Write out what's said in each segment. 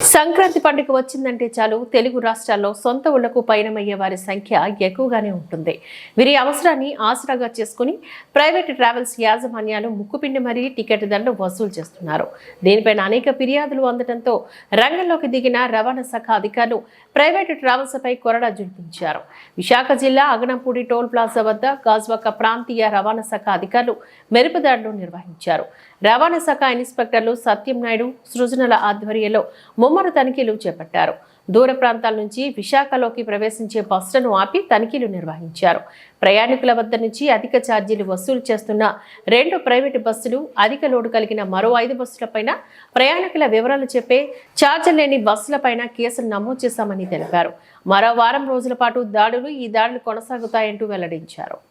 సంక్రాంతి పండుగ వచ్చిందంటే చాలు. తెలుగు రాష్ట్రాల్లో సొంత ఊళ్ళకు పయనమయ్యే వారి సంఖ్య ఎక్కువగానే ఉంటుంది. వీరి అవసరాన్ని ఆసరాగా చేసుకుని ప్రైవేట్ ట్రావెల్స్ యాజమాన్యాలు ముక్కుపిండి మరీ టికెట్ దండలు వసూలు చేస్తున్నారు. దీనిపైన అనేక ఫిర్యాదులు అందడంతో రంగంలోకి దిగిన రవాణా శాఖ అధికారులు ప్రైవేటు ట్రావెల్స్పై కొరడా జుడిపించారు. విశాఖ జిల్లా అగనంపూడి టోల్ ప్లాజా వద్ద గాజ్వాక ప్రాంతీయ రవాణా శాఖ అధికారులు మెరుపుదాడులు నిర్వహించారు. రవాణా శాఖ ఇన్స్పెక్టర్లు సత్యం నాయుడు సృజనల ఆధ్వర్యంలో ముమ్మరు తనిఖీలు చేపట్టారు. దూర ప్రాంతాల నుంచి విశాఖలోకి ప్రవేశించే బస్సులను ఆపి తనిఖీలు నిర్వహించారు. ప్రయాణికుల వద్ద నుంచి అధిక ఛార్జీలు వసూలు చేస్తున్న రెండు ప్రైవేటు బస్సులు అధిక లోడు కలిగిన మరో ఐదు బస్సులపైన ప్రయాణికుల వివరాలు చెప్పే ఛార్జీలు లేని బస్సులపైన కేసులు నమోదు చేశామని తెలిపారు. మరో వారం రోజుల పాటు దాడులు ఈ దాడులు కొనసాగుతాయంటూ వెల్లడించారు.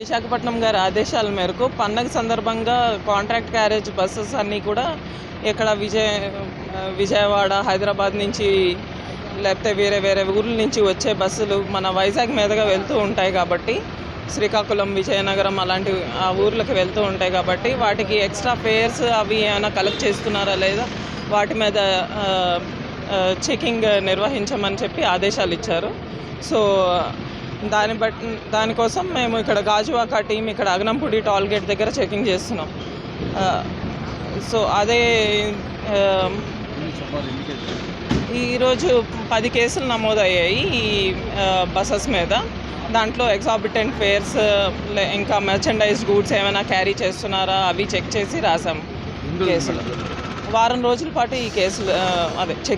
విశాఖపట్నం గారి ఆదేశాల మేరకు పండగ సందర్భంగా కాంట్రాక్ట్ క్యారేజ్ బస్సెస్ అన్నీ కూడా ఇక్కడ విజయ విజయవాడ హైదరాబాద్ నుంచి లేకపోతే వేరే వేరే ఊర్ల నుంచి వచ్చే బస్సులు మన వైజాగ్ మీదుగా వెళ్తూ ఉంటాయి కాబట్టి శ్రీకాకుళం విజయనగరం అలాంటి ఆ ఊర్లకు వెళ్తూ ఉంటాయి కాబట్టి వాటికి ఎక్స్ట్రా ఫేర్స్ అవి ఏమైనా కలెక్ట్ చేస్తున్నారా లేదా వాటి మీద చెకింగ్ నిర్వహించమని చెప్పి ఆదేశాలు ఇచ్చారు. సో దాన్ని బట్టి దానికోసం మేము ఇక్కడ గాజువాక టీం ఇక్కడ అగనంపూడి టోల్ గేట్ దగ్గర చెకింగ్ చేస్తున్నాం. సో అదే ఈరోజు పది కేసులు నమోదయ్యాయి ఈ బస్సెస్ మీద. దాంట్లో ఎగ్జాబిటెంట్ ఫేర్స్ ఇంకా మెర్చండైజ్ గూడ్స్ ఏమైనా క్యారీ చేస్తున్నారా? అవి చెక్ చేసి రాసాం కేసులు. వారం రోజుల పాటు ఈ కేసులు అదే చెక్